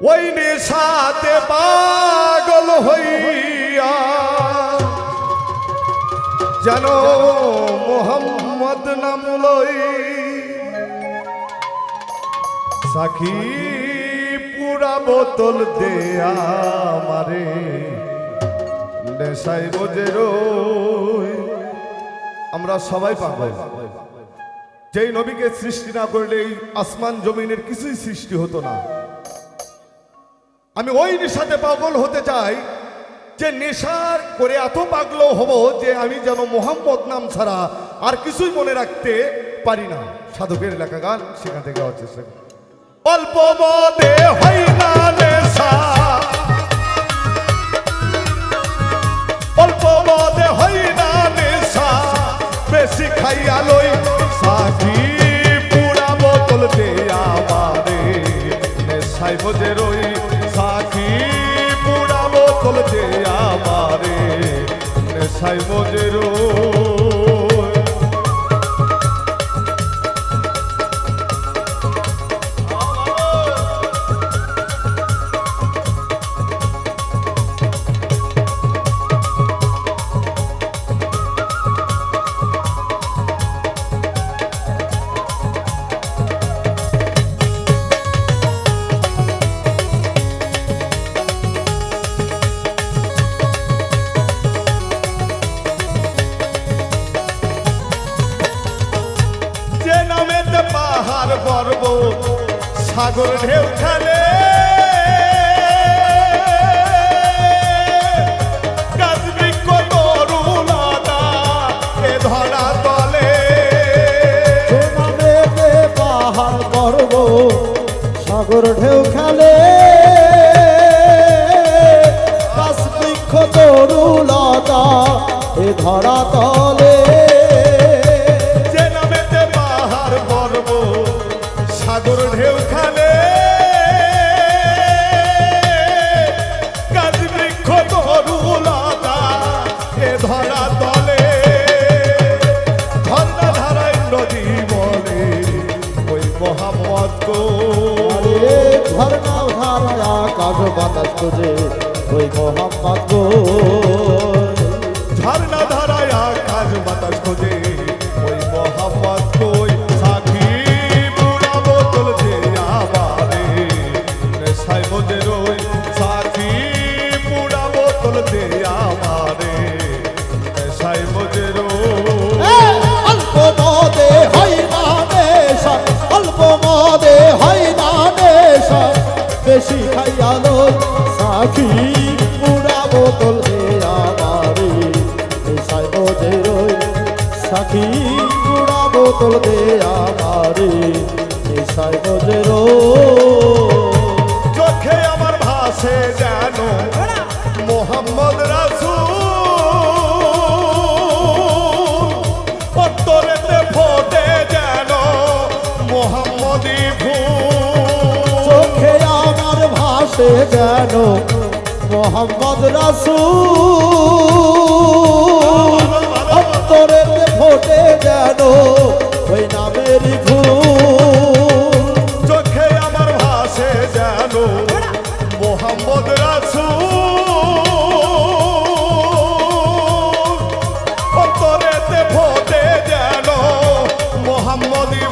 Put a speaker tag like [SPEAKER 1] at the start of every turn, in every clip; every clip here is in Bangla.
[SPEAKER 1] ওই নেশাতে পাগল হইয়া যেন মোহাম্মদ নাম লই সাখী পুরা বোতল দেয়া মারে নেশাই বোঝে রই। আমরা সবাই পাগল। যেই নবীকে সৃষ্টি না করলে এই আসমান জমিনের কিছুই সৃষ্টি হতো না। আমি ওই নেশাতে পাগল হতে চাই যে নেশার করে এত পাগল হব যে আমি যেন মোহাম্মদ নাম ছাড়া আর কিছুই মনে রাখতে পারি না। সাধকের লেখা গান সেখান থেকে হচ্ছে অল্প মদে হয় না নেশা। অল্প মদে হয় না নেশা। বেশি খাইয়া লই সাকি পুরা বোতল দে আমারে নেশাই বোঝে নেশাই পাহাড় পর্ব সাগর ঢেউ খেলে।
[SPEAKER 2] সাগর ঢেউ খেলে। বৃক্ষ তরুলতা এ ধরা
[SPEAKER 1] গো।
[SPEAKER 2] আরে ঝর্ণা ধারায় আকাশ বাতাস খুঁজে ওই মোহাম্মদ
[SPEAKER 1] ঝর্ণা ধারায় আকাশ বাতাস খোঁজে
[SPEAKER 2] সাখি উড়াবো বোতল হে আমারি বোঝে রই সাখি পুরা বোতল দে আমারি বোঝে রই।
[SPEAKER 1] চোখে আমার ভাসে জানো মোহাম্মদ রাসূল
[SPEAKER 2] ভাসে যেন মোহাম্মদ রাসূল। অন্তরেতে ফোটে যেন ওই নামের ফুল
[SPEAKER 1] চোখে আমার ভাসে যেন মোহাম্মদ রাসূল। অন্তরেতে ফোটে যেন মোহাম্মদী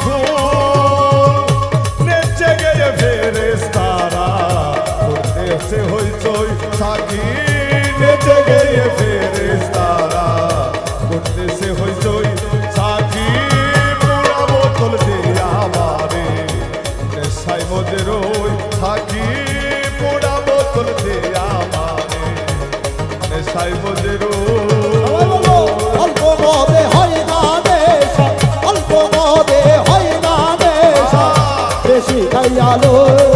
[SPEAKER 2] খাইয়ালো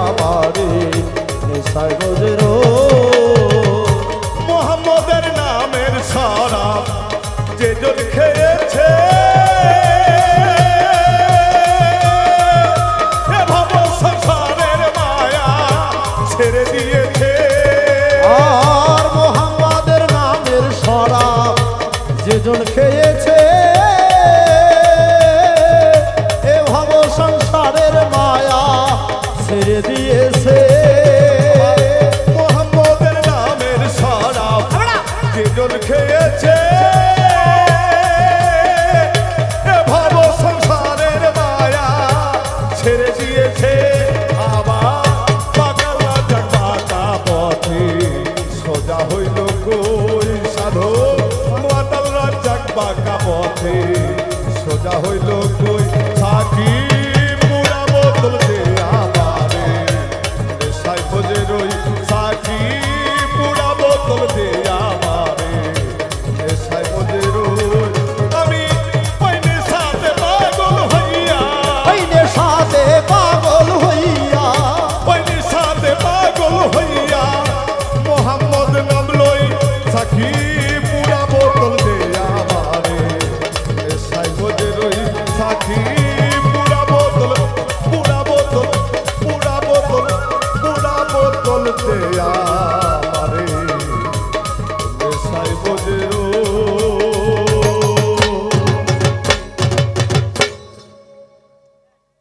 [SPEAKER 2] আমারে নেশায় রোজের
[SPEAKER 1] মোহাম্মদের নামের সারা যে জন খেয়েছে। ছেড়ে